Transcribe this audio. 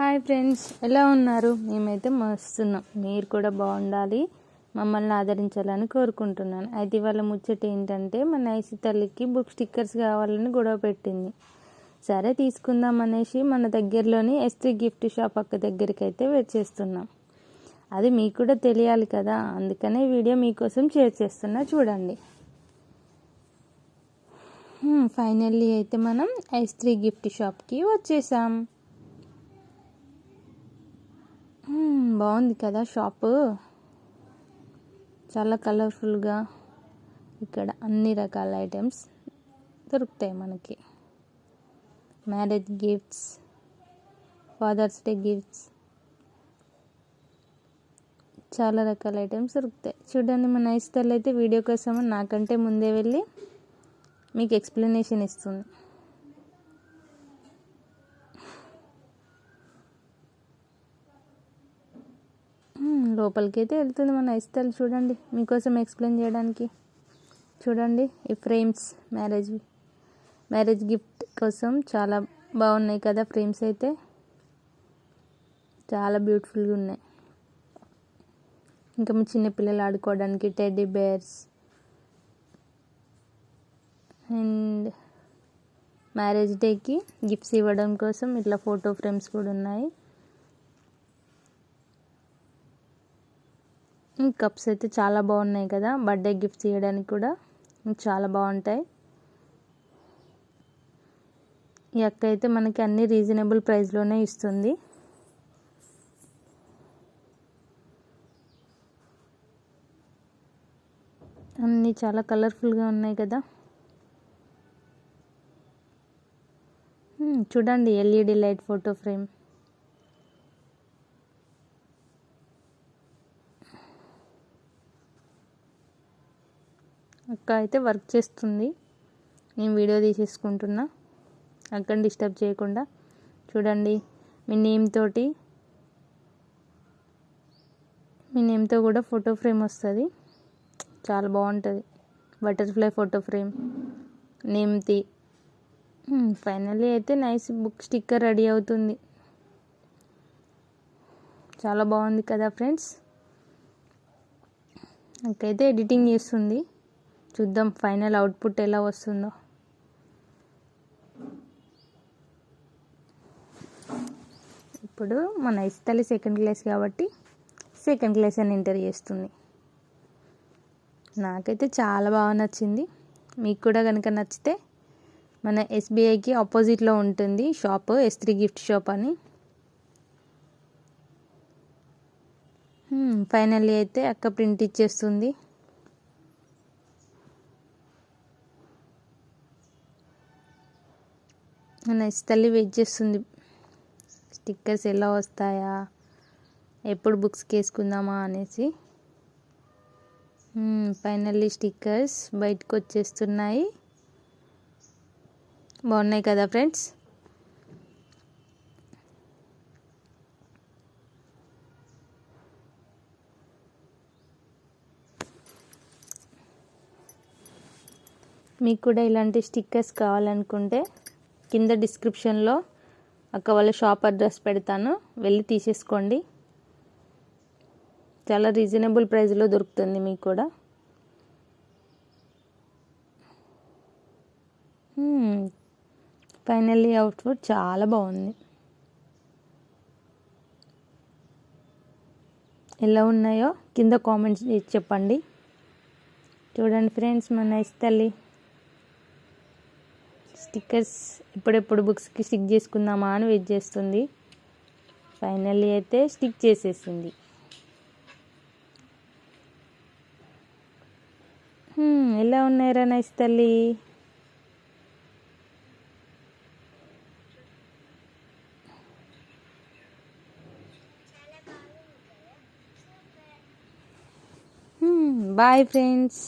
Hi friends ఎలా ఉన్నారు? మేమైతే మస్తున్నాం. మీరు కూడా బాగుండాలి. మమ్మల్ని ఆదరించాలని కోరుకుంటున్నాను. అయితే ఇవాళ ముచ్చట ఏంటంటే మా నైసి తల్లికి బుక్ స్టిక్కర్స్ కావాలని గొడవ పెట్టింది. సరే తీసుకుందాం అనేసి మన దగ్గరలోని ఎస్టీ గిఫ్ట్ షాప్ అక్క దగ్గరికి అయితే వచ్చేస్తున్నాం. అది మీకు కూడా తెలియాలి కదా? అందుకనే వీడియో మీకోసం షేర్ చేస్తున్నా చూడండి. ఫైనల్లీ అయితే మనం ఐస్ త్రీ గిఫ్ట్ షాప్కి వచ్చేసాం. బాగుంది కదా షాపు? చాలా కలర్ఫుల్గా ఇక్కడ అన్ని రకాల ఐటమ్స్ దొరుకుతాయి మనకి. Marriage gifts father's day gifts చాలా రకాల ఐటమ్స్ దొరుకుతాయి. చూడండి మన ఇష్టాలు అయితే వీడియో కోసం నాకంటే ముందే వెళ్ళి మీకు ఎక్స్ప్లెనేషన్ ఇస్తుంది. లోపలికి అయితే వెళ్తుంది మన ఇస్తాలు. చూడండి మీకోసం ఎక్స్ప్లెయిన్ చేయడానికి. చూడండి ఈ ఫ్రేమ్స్ మ్యారేజ్ మ్యారేజ్ గిఫ్ట్ కోసం చాలా బాగున్నాయి కదా ఫ్రేమ్స్ అయితే. చాలా బ్యూటిఫుల్గా ఉన్నాయి. ఇంకా మీ చిన్నపిల్లలు ఆడుకోవడానికి టెడ్డీ బేర్స్ అండ్ మ్యారేజ్ డేకి గిఫ్ట్స్ ఇవ్వడం కోసం ఇట్లా ఫోటో ఫ్రేమ్స్ కూడా ఉన్నాయి. కప్స్ అయితే చాలా బాగున్నాయి కదా. బర్త్డే గిఫ్ట్స్ ఇవ్వడానికి కూడా చాలా బాగుంటాయి. ఈ అక్క అయితే మనకి అన్ని రీజనబుల్ ప్రైస్లోనే ఇస్తుంది. అన్నీ చాలా కలర్ఫుల్గా ఉన్నాయి కదా. చూడండి ఎల్ఈడి లైట్ ఫోటో ఫ్రేమ్. అక్క అయితే వర్క్ చేస్తుంది. నేను వీడియో తీసేసుకుంటున్నా. అక్కని డిస్టర్బ్ చేయకుండా చూడండి. మీ నేమ్ తోటి మీ నేమ్తో కూడా ఫోటో ఫ్రేమ్ వస్తుంది. చాలా బాగుంటుంది. Butterfly photo frame. నేమ్తి ఫైనల్లీ అయితే నైస్ బుక్ స్టిక్కర్ రెడీ అవుతుంది. చాలా బాగుంది కదా ఫ్రెండ్స్. నాకైతే ఎడిటింగ్ చేస్తుంది. చూద్దాం ఫైనల్ అవుట్పుట్ ఎలా వస్తుందో. ఇప్పుడు మన ఇస్తలి సెకండ్ క్లాస్ కాబట్టి సెకండ్ క్లాస్ అని ఎంటర్ చేస్తుంది. నాకైతే చాలా బాగా నచ్చింది. మీకు కూడా కనుక నచ్చితే మన ఎస్బీఐకి ఆపోజిట్లో ఉంటుంది shop S three gift shop అని. Hmm, ఫైనల్లీ అయితే అక్క ప్రింట్ ఇచ్చేస్తుంది. నెక్స్ట్ తల్లి వెయిట్ చేస్తుంది. స్టిక్కర్స్ ఎలా వస్తాయా? ఎప్పుడు బుక్స్కి వేసుకుందామా అనేసి. Hmm, ఫైనల్లీ స్టిక్కర్స్ బయటకు వచ్చేస్తున్నాయి. బాగున్నాయి కదా ఫ్రెండ్స్ మీకు కూడా ఇలాంటి స్టిక్కర్స్ కావాలనుకుంటే కింద డిస్క్రిప్షన్లో అక్క వాళ్ళ షాప్ అడ్రస్ పెడతాను. వెళ్ళి తీసేసుకోండి. చాలా రీజనబుల్ ప్రైస్లో దొరుకుతుంది మీకు కూడా. ఫైనల్లీ అవుట్ఫుట్ చాలా బాగుంది. ఎలా ఉన్నాయో కింద కామెంట్స్ చెప్పండి. చూడండి ఫ్రెండ్స్ మన ఇస్తల్లి స్టిక్కర్స్ ఎప్పుడెప్పుడు బుక్స్కి స్టిక్ చేసుకుందామా అని వెయిట్ చేస్తుంది. ఫైనల్లీ అయితే స్టిక్ చేసేసింది. ఎలా ఉన్నాయిరా నైస్ తల్లి? Boy friends.